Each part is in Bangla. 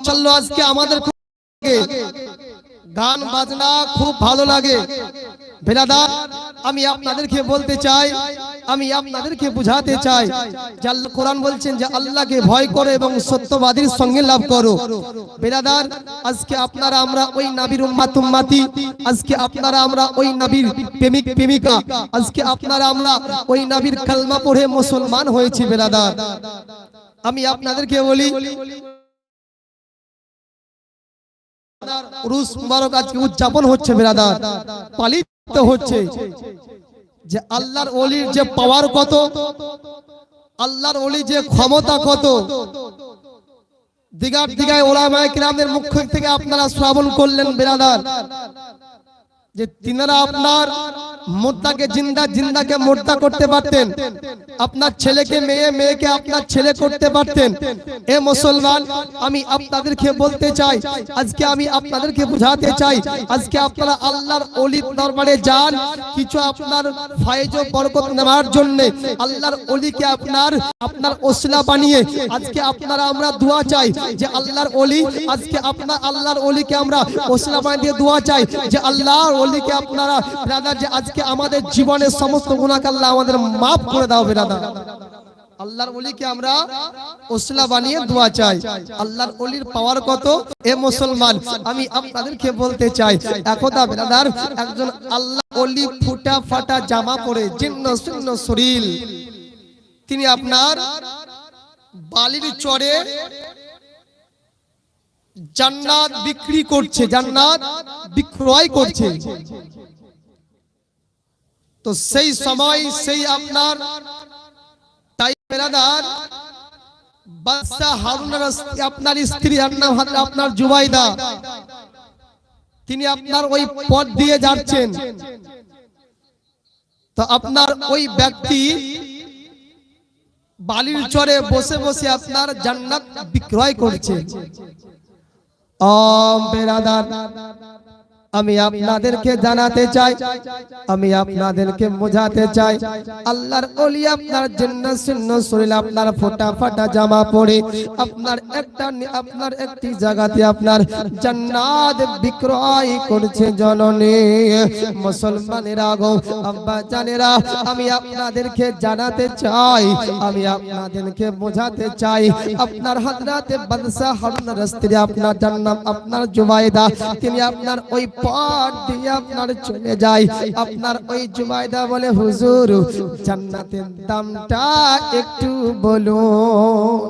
মাশাআল্লাহ আজকে আমাদের গান, বাজনা খুব ভালো লাগে। বেরাদা আমি আপনাদেরকে বলতে চাই, আমি আপনাদেরকে বুঝাতে চাই কোরআন বলছেন যে আল্লাহকে ভয় করো এবং সত্যবাদীর সঙ্গে লাভ করো। বেরাদার আজকে আপনারা আমরা ওই নাবির উম্মাত উম্মাতি, আজকে আপনারা আমরা ওই নাবির প্রেমিক প্রেমিকা, আজকে আপনারা আমরা ওই নাবির কালমা পড়ে মুসলমান হয়েছি বেরাদার আমি আপনাদেরকে বলি উদযাপন হচ্ছে বেরাদার। পালিত হচ্ছে। যে আল্লাহর অলির যে পাওয়ার কত, আল্লাহর যে ক্ষমতা কত, দিগার দিগায় ওলামায় কিরামের মুখ থেকে আপনারা শ্রাবণ করলেন বেরাদার। যে তিনারা আপনার মোদ্দাকে জিন্দা, জিন্দাকে মোদ্দা করতে পারতেন। আপনার ছেলেকে মেয়ে, মেয়েকে আপনার ছেলে করতে পারতেন। এ মুসলমান, আমি আপনাদেরকে বলতে চাই, আজকে আমি আপনাদেরকে বুঝাতে চাই, আজকে আপনারা আল্লাহর অলির দরবারে যান, কিছু আপনার ফায়জ বরকত নেওয়ার জন্য আল্লাহর অলিকে আপনার আপনার ওসলা বানিয়ে আজকে আপনারা আমরা দোয়া চাই যে আল্লাহর অলি, আজকে আপনার আল্লাহর অলিকে আমরা ওসলা বানিয়ে দোয়া চাই যে আল্লাহর অলিকে আপনারা ব্রাদার যে আজকে আমাদের জীবনের সমস্ত গুণাকে আল্লাহ আমাদের মাফ করে দাও ব্রাদার আল্লাহর অলিকে আমরা? ওসলা বানিয়ে দোয়া চাই। আল্লাহর অলির পাওয়ার কত? এ মুসলমান, আমি আপনাদেরকে বলতে চাই একদা ব্রাদার একজন আল্লাহ অলি ফুটা ফাটা জামা পরে জীর্ণ শূন্য শরীর। তিনি আপনার বালির চরে জান্নাত বিক্রি করছে, জান্নাত বিক্রয় করছে। তো সেই সময় সেই আপনার তাই বেরাদার বাদশাহ স্ত্রী- আপনার স্ত্রী নাম আপনার জুবাইদা, তিনি আপনার ওই পথ দিয়ে যাচ্ছেন। তো আপনার ওই ব্যক্তি বালির চরে বসে বসে আপনার জান্নাত বিক্রয় করছে। ও বেরাদার আমি আপনাদেরকে জানাতে চাই। আমি আপনাদেরকে বোঝাতে চাই। আল্লাহর ওলি আপনার জন্য শূন্য শরীর আপনার ফোটা ফাটা জামা পরে আপনার একটা আপনার একটি জায়গাতে আপনার জান্নাত বিক্রয় করছে জননী। মুসলমানেরা গো, আব্বা জানেরা, আমি আপনাদেরকে জানাতে চাই। আমি আপনাদেরকে বোঝাতে চাই। আপনার হাজরাতে বাদশাহ হারুনের স্ত্রী আপনার যার নাম আপনার জুবাইদা, তিনি আপনার ওই পথ দিয়ে আপনার চলে যায় আপনার ওই জুবাইদা বলে, হুজুর, জান্নাতের দামটা একটু বলুন।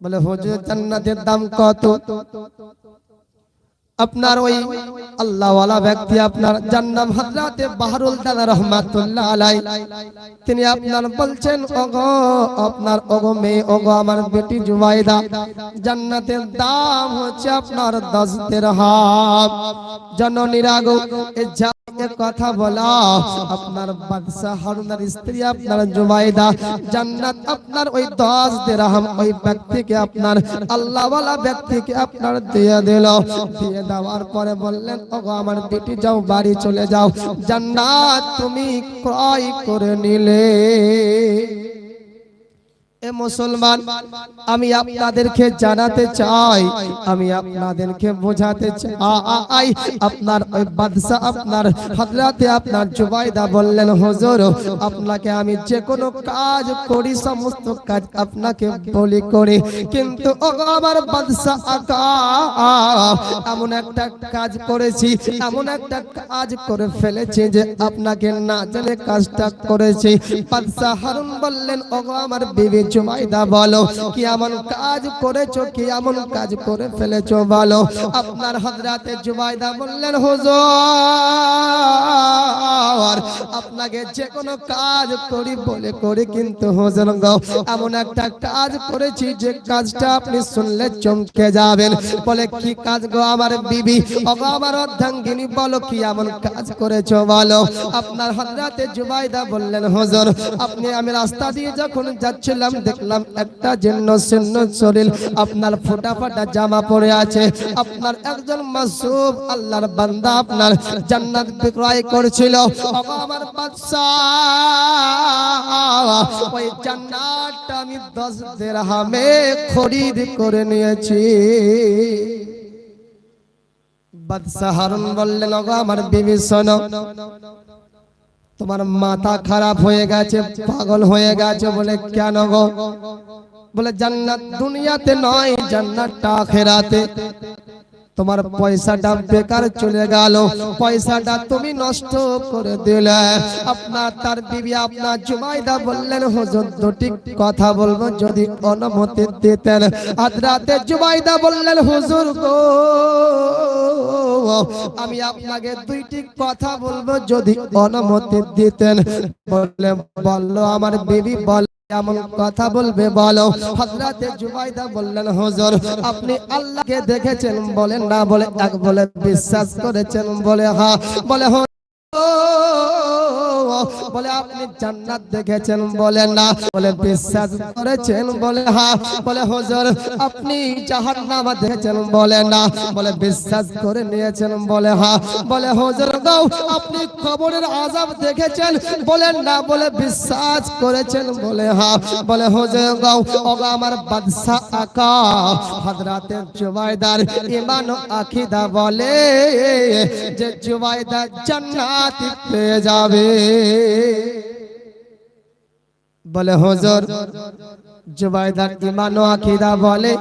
বলে, হুজুর, জান্নাতের দাম কত? আপনার ওই আল্লাহওয়ালা ব্যক্তি আপনার জান্নাম হজরাতে বাহরুল দাদা রহমাতুল্লাহ আলাই তিনি আপনার বলছেন, ওগো, আপনার, ওগো মেয়ে, ওগো আমার বেটি জুবাইদা, জান্নাতের দাম হচ্ছে আপনার 10 দিরহাম হাব গো কথা বলা। আপনার বাদশা হারুনার স্ত্রী আপনার জুবাইদা। জান্নাত আপনার ওই 10 দিরহাম ওই ব্যক্তিকে আপনার আল্লাহওয়ালা ব্যক্তিকে আপনার দিয়ে দিল। দিয়ে দেওয়ার পরে বললেন, ওগো, আমার বেটি যাও, বাড়ি চলে যাও। জান্নাত তুমি ক্রয় করে নিলে। মুসলমান, আমি আপনাদেরকে জানাতে চাই, আমি আপনাদেরকে বোঝাতে চাই। আপনার ওই বাদশা আপনার হযরতে, আপনার জুবাইদা বললেন, হুজুর, আপনাকে আমি যে কোনো কাজ করি, সমস্ত কাজ আপনাকে বলি করি। কিন্তু ও আমার বাদশা আকা, এমন একটা কাজ করেছি, এমন একটা কাজ করে ফেলেছি যে আপনাকে না জানে কাজটা করেছি। বাদশা হারুন বললেন ও আমার বিবি জুমাইদা বলো কি এমন কাজ করেছ কি এমন কাজ করে ফেলেছো বলো। আপনার হযরতে জুবাইদা বললেন, হুজুর, আপনাকে যে কোনো কাজ করি বলে করি কিন্তু হুজুর গো, এমন একটা কাজ করেছি যে কাজটা আপনি শুনলে চমকে যাবেন। বলে, কি কাজ গো আমার বিবি? ওগো আমার অর্ধাঙ্গিনী বলো কি এমন কাজ করেছ বলো। আপনার হযরতে জুবাইদা বললেন, হুজুর, আপনি আমি রাস্তা দিয়ে যখন যাচ্ছিলাম দেখলাম একটা জন্য শূন্য শরীর। আপনার ফোটা ফাটা জামা পরে আছে। আপনার একজন মাসুব আল্লাহর বান্দা আপনার জান্নাত বিক্রয় করেছিল। আমার বাদশা ওই জান্নাতটা আমি দশ দেড়হামে খরিদ করে নিয়েছি। বাদশা হারুন বললেন আমার বিবি, শোনো। তোমার মাথা খারাপ হয়ে গেছে, পাগল হয়ে গেছে বলে কেন গো? বলে জান্নাত দুনিয়াতে নয়, জান্নাতটা আখেরাতে। তোমার পয়সাটা বেকার চলে গেল। পয়সাটা তুমি নষ্ট করে দিলে। আপনার তার বিবি আপনার জুমাইদা বললেন, হুজুর, দুটি কথা বলব যদি অনুমতি দিতেন। আজ রাতে জুমাইদা বললেন, হুজুর গো, আমি আপনাকে দুইটি কথা বলব যদি অনুমতি দিতেন। বললে বলল, আমার বিবি বল এমন কথা বলবে বলো? হজরাতে জুবাইদা বললেন হুজুর আপনি আল্লাহকে দেখেছেন বলেন না বলে এক বলে বিশ্বাস করেছেন বলে হা বলে হুজুর, বলে, আপনি জান্নাত দেখেছেন বলে না। বলে, বিশ্বাস করেছেন বলে হ্যাঁ। বলে, হুজুর, আপনি জাহান্নাম দেখেছেন বলে না। বলে, বিশ্বাস করে নিয়েছেন বলে হ্যাঁ। বলে, হুজুর গাও আপনি কবরের আযাব দেখেছেন বলেন না? বলে, বিশ্বাস করেছেন বলে হ্যাঁ। বলে, হুজুর গাও ওগো আমার বাদশা আকা, হযরতে জুবাইদার ঈমান আকীদা বলে যে জুবাইদা জান্নাত পেয়ে যাবে। বলে হুজুর জুবাইদার ঈমান ও আকীদা বলে।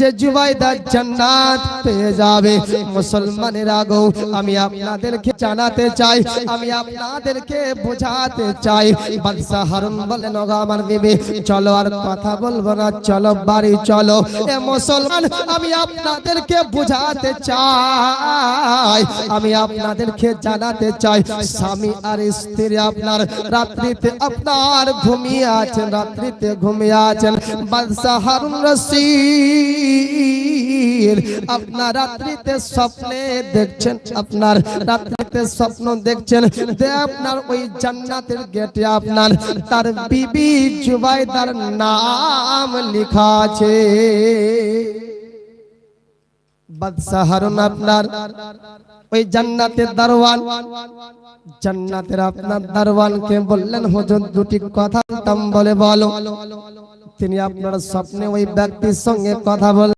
যে জুবাইদা জান্নাত পেয়ে যাবে। মুসলমানের আগেও আমি আপনাদেরকে জানাতে চাই, আমি আপনাদেরকে বোঝাতে চাই। বাদশা হারুন বলেন ওগো আমার বিবি, চলো আর কথা বলব না, চলো বাড়ি চলো। এ মুসলমান, আমি আপনাদেরকে বোঝাতে চাই, আমি আপনাদেরকে জানাতে চাই। স্বামী আর স্ত্রী আপনার, রাত্রিতে আপনার ঘুমিয়ে আছেন, রাত্রিতে ঘুমিয়ে আছেন। বাদশা হারুন রশিদ। আপনার রাত্রিতে স্বপ্নে দেখছেন, আপনার রাত্রিতে স্বপ্ন দেখছেন আপনার ওই জান্নাতের গেটে আপনার আপনার ওই জান্নাতের বললেন, হুজুর, দুটি কথা বলে বলো। তিনি আপনার স্বপ্নে ওই ব্যক্তির সঙ্গে কথা বললেন।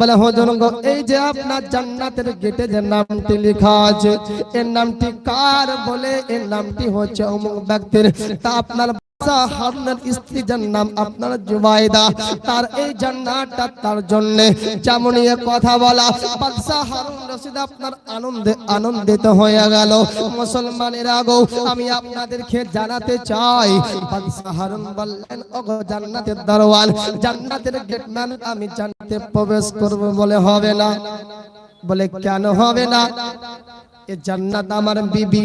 বলে, হুজুর এই যে আপনার জান্নাতের গেটে যে নামটি লেখা আছে, এর নামটি কার বলে? এর নামটি হচ্ছে অমুক ব্যক্তির। তা আপনার গেল। মুসলমানের আমি আপনাদেরকে জানাতে চাই আমি প্রবেশ করব বলে হবে না। বলে, কেন হবে না? জান্নাত আমার বিবি।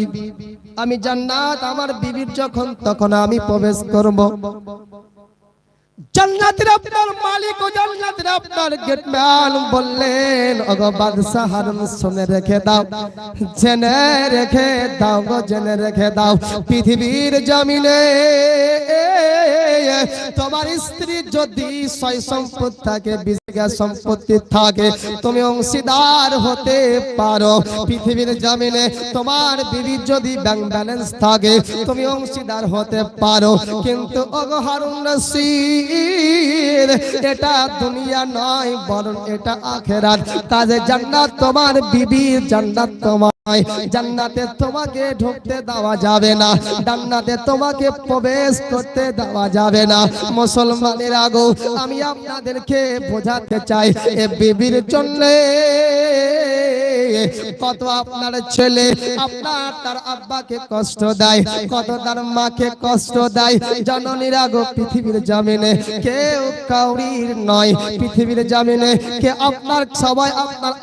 আমি জান্নাত আমার বিবির যখন তখন আমি প্রবেশ করব। জান্নাতের আপনার মালিক ও জান্নাতের আপনার গেটম্যান বললেন, ওগো বাদশাহ হারুন, শুনে রেখে দাও, জেনে রেখে দাও গো, জেনে রেখে দাও, পৃথিবীর জমিনে তোমার স্ত্রী যদি সয় সম্পদ থাকে, বিঘা সম্পত্তি থাকে, তুমি অংশীদার হতে পারো। পৃথিবীর জমিনে তোমার বিবির যদি ব্যাংক ব্যালেন্স থাকে, তুমি অংশীদার হতে পারো। কিন্তু ওগো হারুন, রশিদ এটা দুনিয়া নয়, বরং এটা আখেরাত। কাজে জান্নাত তোমার, বিবি জান্নাত তোমার জান্নাতে তোমাকে ঢুকতে দেওয়া যাবে না। জান্নাতে তোমাকে প্রবেশ করতে দেওয়া যাবে না। মুসলমানের আগেও আমি আপনাদেরকে বোঝাতে চাই, এ বিবির জন্য কত আপনার ছেলে? আপনার তার আব্বাকে কষ্ট দেয়, কত তার মাকে কষ্ট দেয়। পৃথিবীর জামিনে, কেউ কাউরির নয় পৃথিবীর জামিনে। কে আপনার, সবাই আপনার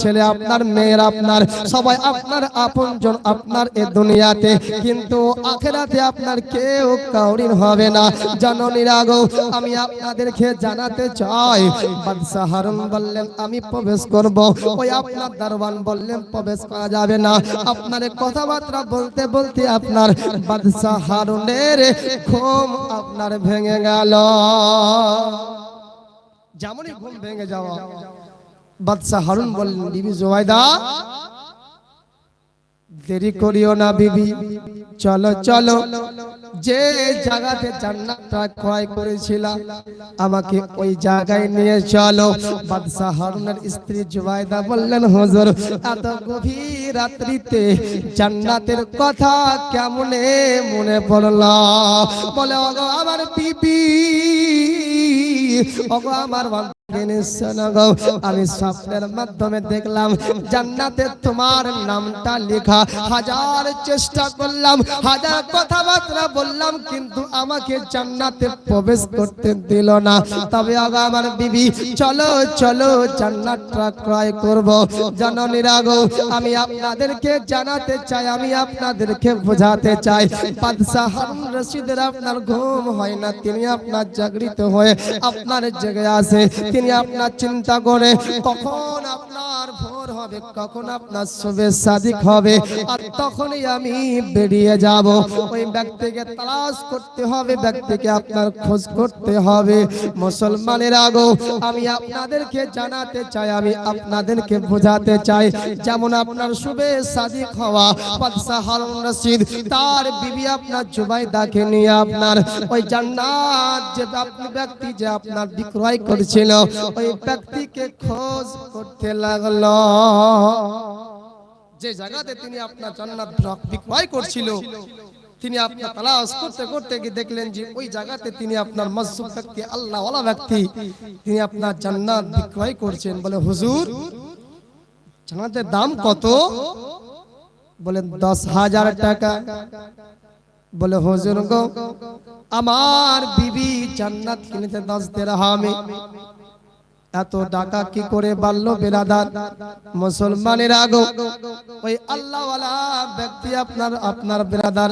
ছেলে, আপনার মেয়ের আপনার, সবাই আপনার আপনজন আপনার এ দুনিয়াতে। কিন্তু আখেরাতে আপনার কেউ কাউরির হবে না। জননীর আগো আমি আপনাদেরকে জানাতে চাই। বাদশাহ হারুন বললেন, আমি প্রবেশ করব। ওই আপনার দারোয়ান বললেন প্রবেশ করা যাবে না। আপনার কথাবার্তা বলতে বলতে আপনার বাদশাহ হারুনের ঘুম আপনার ভেঙে গেল। যেমনই ঘুম ভেঙে যাওয়া। বাদশাহ হারুন বললেন, বিবি জোয়াইদা দেরি করিও না বিবি। চলো চলো। যে জায়গাতে জান্নাতটা ক্রয় করেছিলাম আমাকে ওই জায়গায় নিয়ে চলো। বাদশাহ হারুনের স্ত্রী জুবাইদা বললেন, হুজুর, এত গভীর রাত্রিতে জান্নাতের কথা কেমনে মনে পড়ল? বলে, ওগো আমার বিবি ওগো আমার আমি স্বপ্নের মাধ্যমে দেখলাম জান্নাতে তোমার নামটা লেখা। হাজার চেষ্টা করলাম, হাজার কথাবার্তা বললাম, কিন্তু আমাকে জান্নাতে প্রবেশ করতে দিল না। তবে আমার বিবি, চলো চলো, জান্নাতটা ক্রয় করব। আমি আপনাদেরকে জানাতে চাই, আমি আপনাদেরকে বোঝাতে চাই। বাদশাহ রশিদের আপনার ঘুম হয় না, তিনি আপনার জাগৃত হয়ে আপনার জেগে আসে তিনি আপনার চিন্তা করে কখন আপনার ভোর হবে, কখন আপনার শুভে সাদিক হবে, আর তখনই আমি বেরিয়ে যাব। ওই ব্যক্তিকে তালাশ করতে হবে, ব্যক্তিকে আপনার খোঁজ করতে হবে। মুসলমানের আগো, আমি আপনাদেরকে জানাতে চাই, আমি আপনাদেরকে বোঝাতে চাই, যেমন আপনার শুভে সাদিক হওয়া বাদশাহ হারুন রশিদ, তার বিবি আপনার জুবাইদাকে নিয়ে আপনার ওই জান্নাত যে আপনি ব্যক্তি যে আপনার বিক্রয় করেছিল, ওই ব্যক্তিকে খোঁজ করতে লাগল। যে জায়গাতে তিনি আপনার জান্নাত বিক্রয় করছিল, তিনি আপনার তালাশ করতে করতে গিয়ে দেখলেন যে ওই জায়গাতে তিনি আপনার মসজিদ ব্যক্তি আল্লাহ ওয়ালা ব্যক্তি, তিনি আপনার জান্নাত বিক্রয় করছেন। বলে, হুজুর, জান্নাতের দাম কত? বলেন, দশ হাজার টাকা। বলে, হুজুর গো, আমার বিবি জান্নাত কিনেছে দশ দেড়হামে এত টাকা কি করে বাড়লো বেরাদার মুসলমানের আগো। ওই আল্লাহওয়ালা ব্যক্তি আপনার আপনার বেরাদার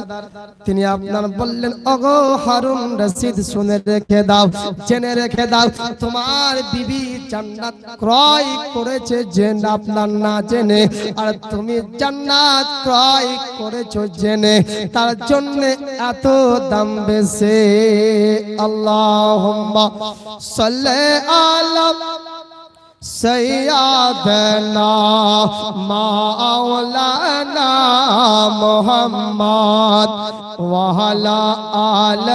তিনি আপনার বললেন, অগো হারুন রশিদ, শুনে রেখে দাও, জেনে রেখে দাও, তোমার বিবি জান্নাত ক্রয় করেছে যে আপনার না জেনে, আর তুমি জান্নাত ক্রয় করেছ জেনে, তার জন্য এত দাম বেশি। আল্লাহ সাল্লি আলা سيدنا مولانا محمد وعلى آل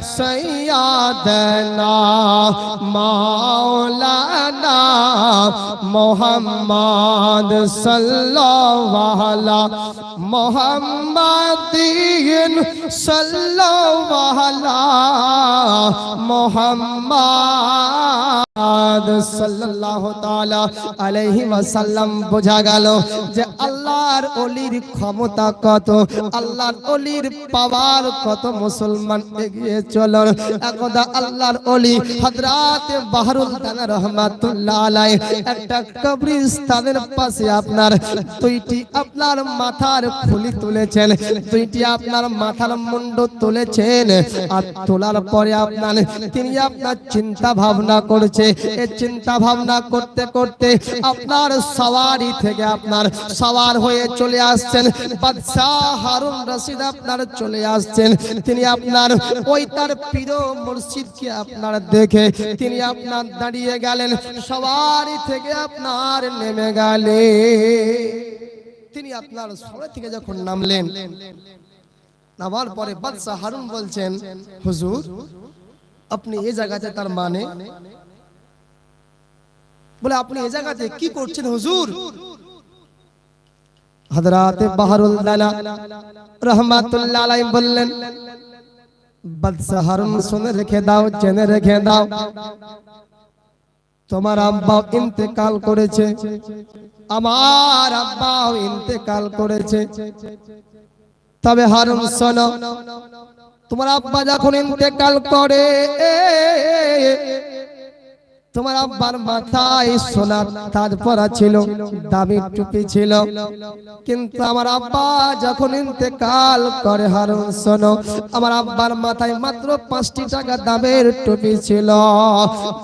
سيدنا مولانا محمد صلى الله على محمد صلى الله على محمد একটা পাশে আপনার দুইটি আপনার মাথার ফুলি তুলেছেন, দুইটি আপনার মাথার মুন্ড তুলেছেন, আর তোলার পরে আপনার তিনি আপনার চিন্তা ভাবনা করছে এই চিন্তা ভাবনা করতে করতে আপনার সওয়ারি থেকে আপনার সওয়ার হয়ে চলে আসছেন। বাদশাহ হারুন রশিদ আপনার চলে আসছেন। তিনি আপনার ওই তার প্রিয় মুর্শিদকে আপনার দেখে তিনি আপনার দাঁড়িয়ে গেলেন। সওয়ারি থেকে আপনার নেমে গেলে তিনি আপনার সরে থেকে যখন নামলেন, নামার পরে বাদশাহ হারুন বলছেন, হুজুর, আপনি এই জায়গাতে তার মানে বলে, আপনি এই জায়গাতে কি করছেন, হুজুর? হযরতে বাহরুল দানা রহমাতুল্লাহ আলাইহি বললেন, বাদশাহ হারুন, শুনে রেখে দাও, জেনে রেখে দাও। তোমার আব্বা ইন্তেকাল করেছে। আমার আব্বাও ইন্তেকাল করেছে। তবে হারুন, শোনো, তোমার আব্বা যখন ইন্তেকাল করে তোমার আব্বার মাথায় সোনার তাজ পরা ছিল, দামি টুপি ছিল। কিন্তু আমার আব্বা যখন ইন্তেকাল করে হারুন শোনো আমার আব্বার মাথায় মাত্র পাঁচটি টাকা দামের টুপি ছিল।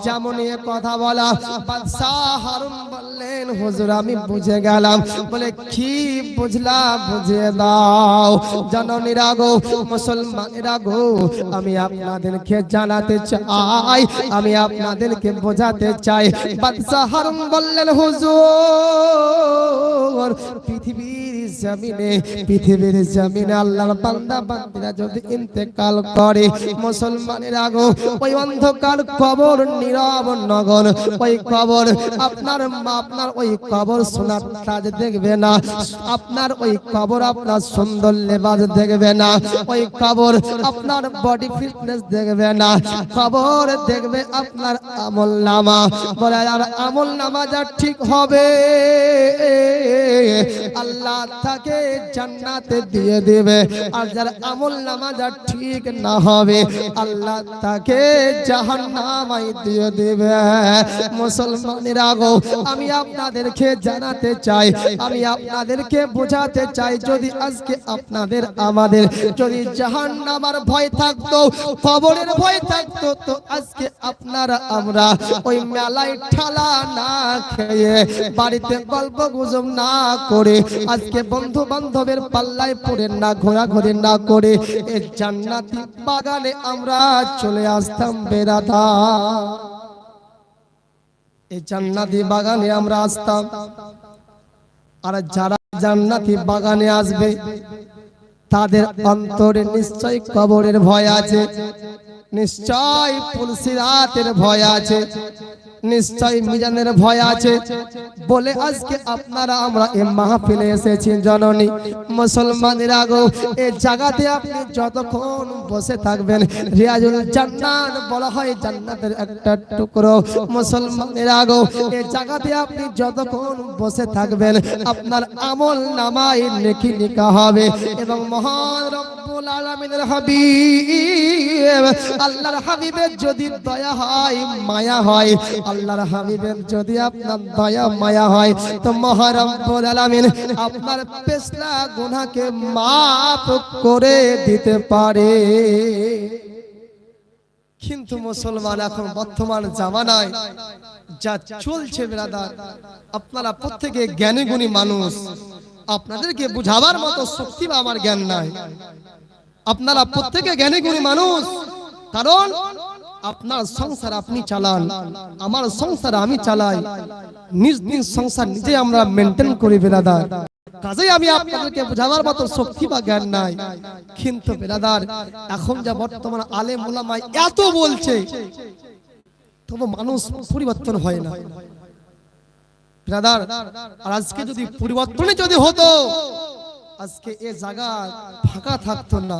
যেমন এ কথা বলা, বাদশাহ হারুন বললেন, হুজুর, আমি বুঝে গেলাম। বলে, কি বুঝলা বুঝে দাও। জননীরা গো, মুসলমানেরা গো, আমি আপনাদেরকে জানাতে চাই, আমি আপনাদেরকে বোঝাতে চাই। বাদশাহ হারুন বললেন হুজুর পৃথিবীর জমিনে পৃথিবীর জমিনে আল্লাহর বান্দা বান্দিরা যদি ইন্তেকাল করে মুসলমানেরা গো ওই অন্ধকার কবর নীরব নগর ওই কবর আপনার মা আপনার ওই কবর সোনার কাজ দেখবে না। আপনার ওই কবর আপনার সুন্দর লেবাস দেখবে না। ওই কবর আপনার বডি ফিটনেস দেখবে না। কবর দেখবে আপনার আমল নামা বলে আর আমল নামা যা ঠিক হবে। আল্লাহ তাকে জান্নাতে দিয়ে দেবে। আর যার আমল নামা যা ঠিক না হবে, আল্লাহ তাকে জাহান্নামাই দিয়ে দেবে। মুসলমানেরা গো, আমি আপনাদেরকে জানাতে চাই, আমি আপনাদেরকে বোঝাতে চাই, যদি আজকে আপনাদের, আমাদের, যদি জাহান্নামার ভয় থাকতো, কবরের ভয় থাকতো, তো আজকে আপনারা, আমরা ওই মেলায় ঠালা না খেয়ে বাড়িতে গল্প গুজব না করে আজকে বন্ধু বান্ধবের পাল্লায় পড়ে না, ঘোরাঘুরি না করে এই জান্নাতি বাগানে আমরা চলে আসতাম বেড়াতা এই জান্নাতি বাগানে আমরা আসতাম। আর যারা জান্নাতি বাগানে আসবে, তাদের অন্তরে নিশ্চয় কবরের ভয় আছে। নিশ্চয় পুলসিরাতের ভয় আছে। নিশ্চয় মিজানের ভয় আছে। বলে আজকে আপনারা আমরা এই মাহফিলে এসেছি জননী। মুসলমানের আগো এই জায়গাতে আপনি যতক্ষণ বসে থাকবেন, রিয়াজুল জান্নাত বলা হয় জান্নাতের একটা টুকরো। মুসলমানের আগো এই জায়গাতে আপনি যতক্ষণ বসে থাকবেন, আপনার আমল নামাই নেকি লিখা হবে। এবং মহান রব্বুল আলামিনের হাবিব, আল্লাহর হাবিবের যদি দয়া হয়, মায়া হয় আল্লাহর হাবিবের যদি আপনার দয়া, মায়া হয়, তো মহারব্বুল আলামিন আপনার পেছলা গুনাহকে মাফ করে দিতে পারে। কিন্তু মুসলমান এখন বর্তমান জামানায় যা চলছে ব্রাদার, আপনারা প্রত্যেকে জ্ঞানী গুণী মানুষ। আপনাদেরকে বুঝাবার মতো শক্তি বা আমার জ্ঞান নাই। আপনারা প্রত্যেকে জ্ঞানী গুণী মানুষ। কারণ আপনার সংসার আপনি চালান, আমার সংসার আমি চালাই। নিজ নিজ সংসার নিজে আমরা মেনটেন করি বেরাদার কাজেই আমি আপনাদেরকে বোঝাবার মতো শক্তি বা জ্ঞান নাই। কিন্তু বেরাদার এখন যা বর্তমান আলে মোলামায় এত বলছে, তবু মানুষ পরিবর্তন হয় না। ব্রাদার আর আজকে যদি পরিবর্তনে যদি হতো, আজকে এ জায়গা ফাঁকা থাকতো না।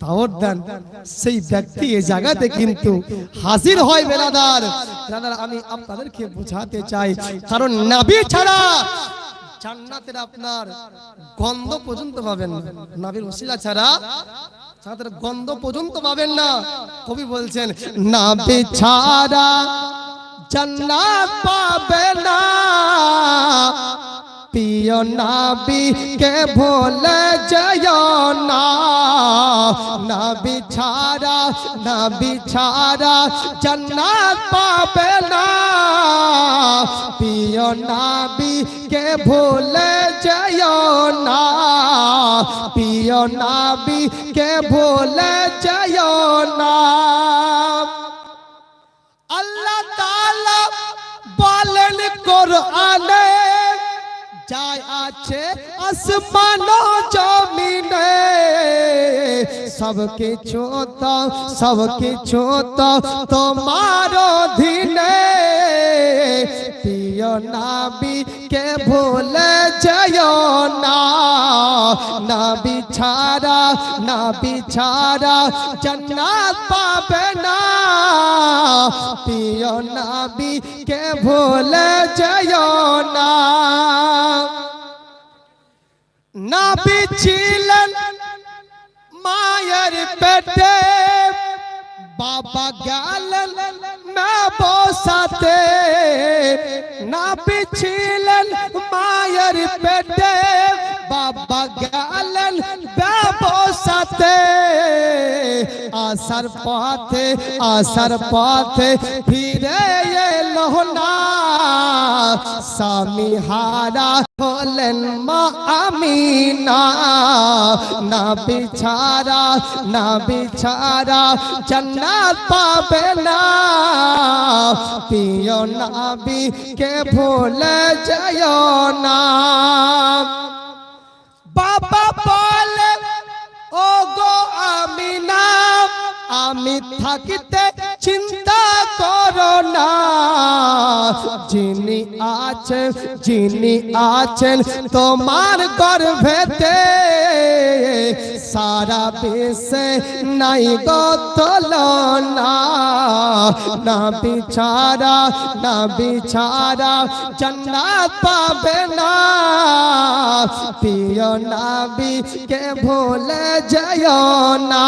দাওয়াত দেন। সেই ব্যক্তি এই জায়গাতে কিন্তু হাজির হয় বেরাদার বেরাদার আমি আপনাদেরকে বোঝাতে চাই, কারণ নবী ছাড়া আপনার গন্ধ পর্যন্ত পাবেন ছাড়া গন্ধ পর্যন্ত পাবেন না। কবি বলছেন না বেছারা জান্নাত পাবে না। পিও নাবি, কে ভোলে যায় না? না বিছারা না বিছারা জান্নাত পাবে না। পিও নাবি, কে ভোলে যায় না? পিও নাবি, কে ভোলে যায় না? আল্লাহ তাআলা বলেন কোরআনে যাই আছে আসমান জমিনে। সব কিছু তো, সব কিছু তো তোমার অধীনে। প্রিয় নাবি কে ভুলে যেও না। নবী ছাড়া নবী ছাড়া জান্নাত পাবে না। প্রিয় নবী কে ভুলে যেও না। নবী ছিলেন মায়ের পেটে বাবা গেলেন মা বসাতে নবী ছিলেন মায়ের পেটে বাবা গেলেন ব্যবসাতে আসার পথে আসার পথে ফিরে এলো না স্বামী হারা হলেন মা আমিনা। না বিছারা না বিছারা জান্নাত পাবে না। প্রিয় নাবি কে ভুলে যায় না। বাবা বলে ও গো আমিনা আমি থাকিতে চিন্তা করো না। যিনি আছেন যিনি আছেন তোমার গর্ভেতে সারা বিশ্বে নাই গতল না বিছারা না বিছারা জান্নাত পাবে না প্রিয় নাবি কে ভুলে যায় না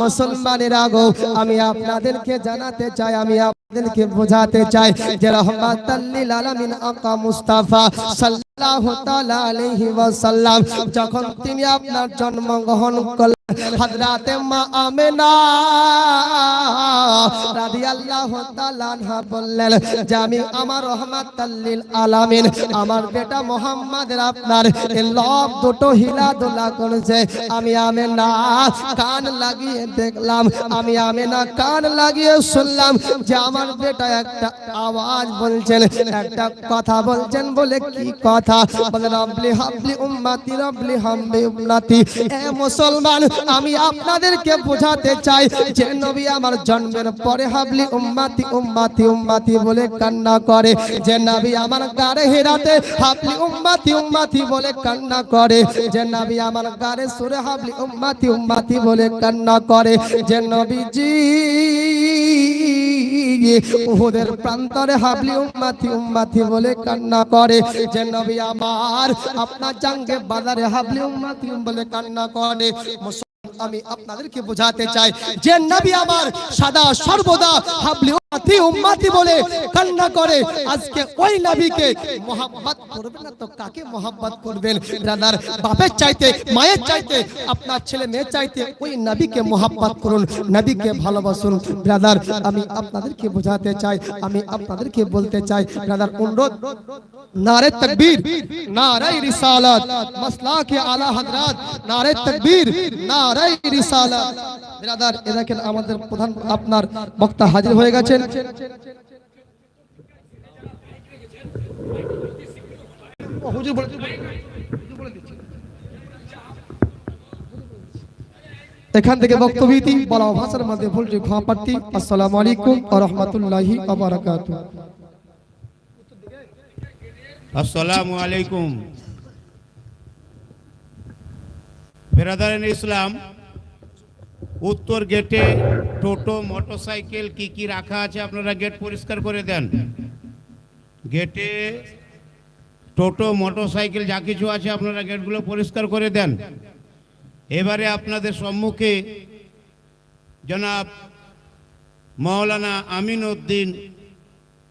মুসলমানের আগো আমি আপনাদেরকে জানাতে চাই, আমি আপনাদেরকে বোঝাতে চাই যে রহমাতাল্লিল আলামিন আকা মুস্তাফা সাল্লাল্লাহু তাআলা আলাইহি ওয়াসাল্লাম, যখন তিনি আপনার জন্মগ্রহণ করলেন হযরতে মা আমেনা রাদিয়াল্লাহু তাআলা বললেন যে আমি আমার রহমাতাল্লিল আলামিন, আমার বেটা মোহাম্মদের আপনার এই লব দুটো হিলা দোলা করেছে। আমি আমেনা কান লাগিয়ে দেখলাম, আমি আমেনা কান লাগিয়ে শুনলাম যে আমার বেটা একটা আওয়াজ বলছেন, একটা কথা বলছেন বলে কি কথা? বলে রবলি হাবলি উম্মাতি রবলি হামলি উম্মাতি। এ মুসলমান, আমি আপনাদেরকে বোঝাতে চাই যে নবী আমার জন্মের পরে হাবলি উম্মাতি উম্মাতি উম্মাতি বলে কান্না করে। যে নবী আমার গারে হেরাতে হাবলি উম্মাতি উম্মাতি বলে কান্না করে। যে নবী আমার গারে সুরে হাবলি উম্মাতি উম্মাতি বলে কান্না করে। যে নবীজি, উহুদের প্রান্তরে হাবলি উম্মাতি উম্মাতি বলে কান্না করে। যে নবী আমার আপনার জাঙ্গে বাজারে হাবলি উম্মাতি বলে কান্না করে। মুসলমান আমি আপনাদেরকে বোঝাতে চাই যে নবী আমার সদা সর্বদা হাবলি উম্মাতি বলে কান্না করে। আজকে ওই না তো কাকে করবেন? বাপের চাইতে, মায়ের চাইতে, আপনার ছেলে চাইতে ওই করুন ভালোবাসুন। আমি আপনাদেরকে বোঝাতে চাই, আমি আপনাদেরকে বলতে চাই ব্রাদার অনুরোধ, নারে তকবীর নারে রিসালাত, মাসলাকে আলা হযরত নারে তকবীর নারে রিসালাত। ব্রাদার এ দেখেন আমাদের প্রধান আপনার বক্তা হাজির হয়ে গেছেন ও, হুজুর বলে এখান থেকে বক্তব্য ইতি বলা ভাষার মধ্যে ভুল যে ক্ষমা প্রার্থী আসসালামু আলাইকুম ওয়া রাহমাতুল্লাহি ওয়া বারাকাতুহু আসসালামু আলাইকুম বেরাদারেন ইসলাম উত্তর গেটে টোটো, মোটরসাইকেল, কি কি রাখা আছে আপনারা গেট পরিষ্কার করে দেন? গেটে টোটো, মোটরসাইকেল, যা কিছু আছে আপনারা গেটগুলো পরিষ্কার করে দেন। এবারে আপনাদের সম্মুখে জনাব মাওলানা আমিন উদ্দিন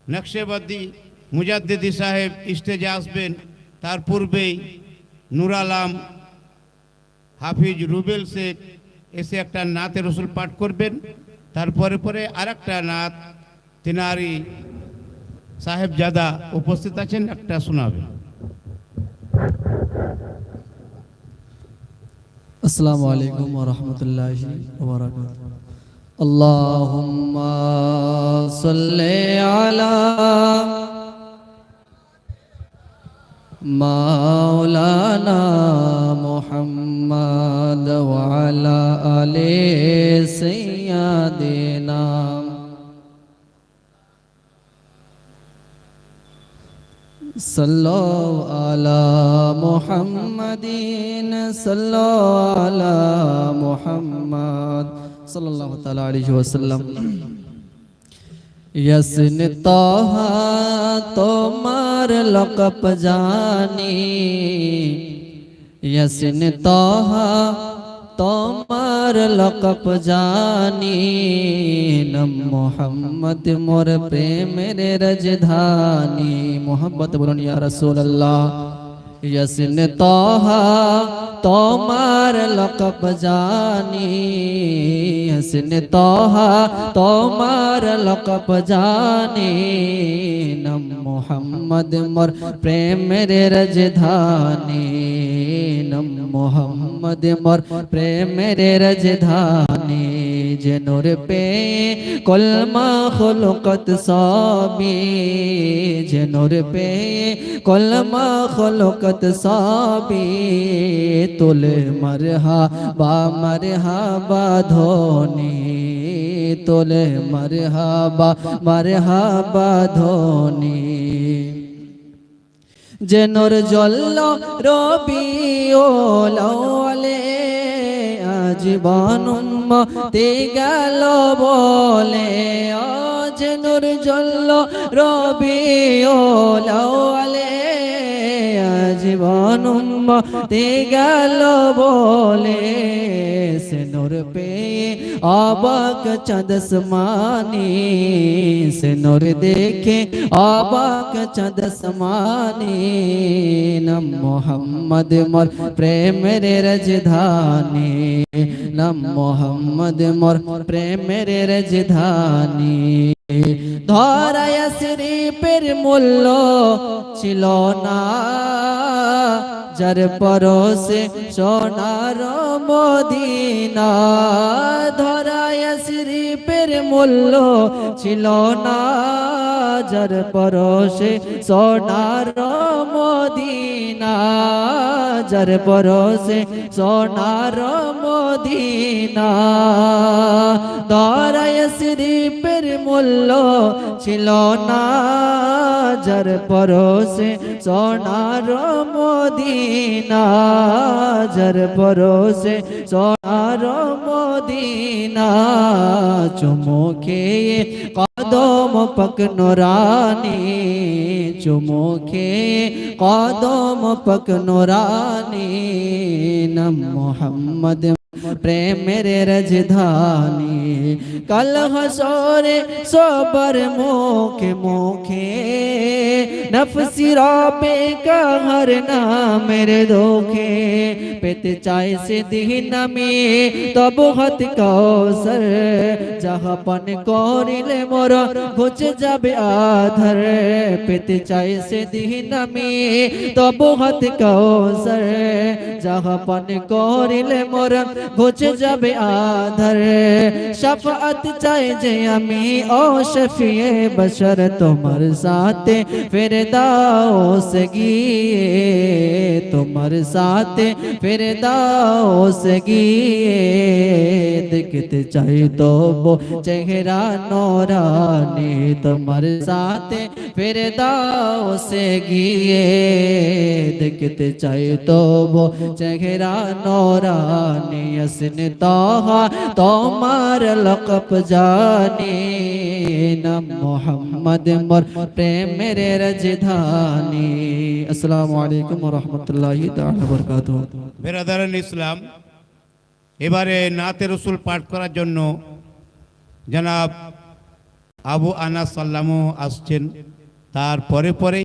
নকশেবাদ্দি মুজাদ্দিদি সাহেব স্টেজে আসবেন। তার পূর্বেই নুর আলাম হাফিজ রুবেল শেখ এসে একটা নাতে রসুল পাঠ করবেন। তারপরে পরে আর একটা নাত তিনারি সাহেবজাদা উপস্থিত আছেন, একটা শোনাবেন। আসসালামু আলাইকুম ওয়া রাহমাতুল্লাহি ওয়া বারাকাতুহু আল্লাহুম্মা সাল্লি আলা صلوا على محمد صلوا على محمد صلى الله تعالى عليه وسلم یسن توہا تمار لقب جانی یسن توہا তোমার লকপ জানি মোহাম্মদ মোর প্রেমের রজধানী। মোহাম্মদ বলুন، ইয়া রাসূলুল্লাহ। یسن توہا تومار لقب جانی یسن توہا تومار لقب جانی نم محمد مر پریم میرے رجدھانی নম মোহাম্মদ মোর প্রেমের রাজধানী যে নূর পে কলমা খলকত সবি যে নূর পে কলমা খলকত সবি তোলে মরহা বা মরহা বা ধোনি। তোলে মরহা বা মরহা বা ধোনি। জেনর জল্ল রবি ওলে আজীবন তে গেল বলে। জেনর জল্ল রবি ওলে আজীবন তে গেল বলে। সেনুর পে অবাক চাঁদস মানি সেনুর দেখে অবাক চাঁদস মানি নম মোহাম্মদ মোর প্রেমের রাজধানী নম মোহাম্মদ মোর প্রেমের রাজধানী ধরায় শরীফের মূল্য ছিল না। যার পরশে সোনার মদিনা, ধরায় শরীফের মূল্য ছিল না। যার পরশে সোনার মদিনা, যার পরশে সোনার মদিনা, ধরায় শরীফের মূল্য ছিল না। যার পরশে সোনার মদিনা, যার পরশে সোনার মদিনা চুমুকে কদম পক নুরানি চুমুকে কদম পক নুরানি, নম মোহাম্মদ প্রেমের রাজধানী, কাল হসরে সবার মুখে মুখে, নফসি রপে কাহার নামের ধোকে পেতে চাই সে দিন আমি তব হত কৌসর জাহাপন করিলে মোর ঘুচে যাবে আধার, পেতে চাই সে দিন আমি তব হত কৌসর জাহাপন করিলে মোর کچھ جب آدھر، شفعت چاہے جائے جے می او شفیع بشر تمہارے ساتھ فرد داؤس گیے تمہارے ساتھے فرد داؤ گے دکھتے چاہے تو وہ چہرہ نورانی رانی تمہارے ساتھے فرد داؤس گیے چاہے تو وہ چہرہ نورانی আসনে তহা তোমার লকপ জানে। নাম মোহাম্মদ মোর প্রেমের রাজধানী। আসসালামু আলাইকুম ওয়া রাহমাতুল্লাহি তাআলা ওয়া বারাকাতুহু। বেরাদারান ইসলাম, এবারে নাতে রসুল পাঠ করার জন্য জনাব আবু আনাস সাল্লামও আসছেন। তার পরে পরে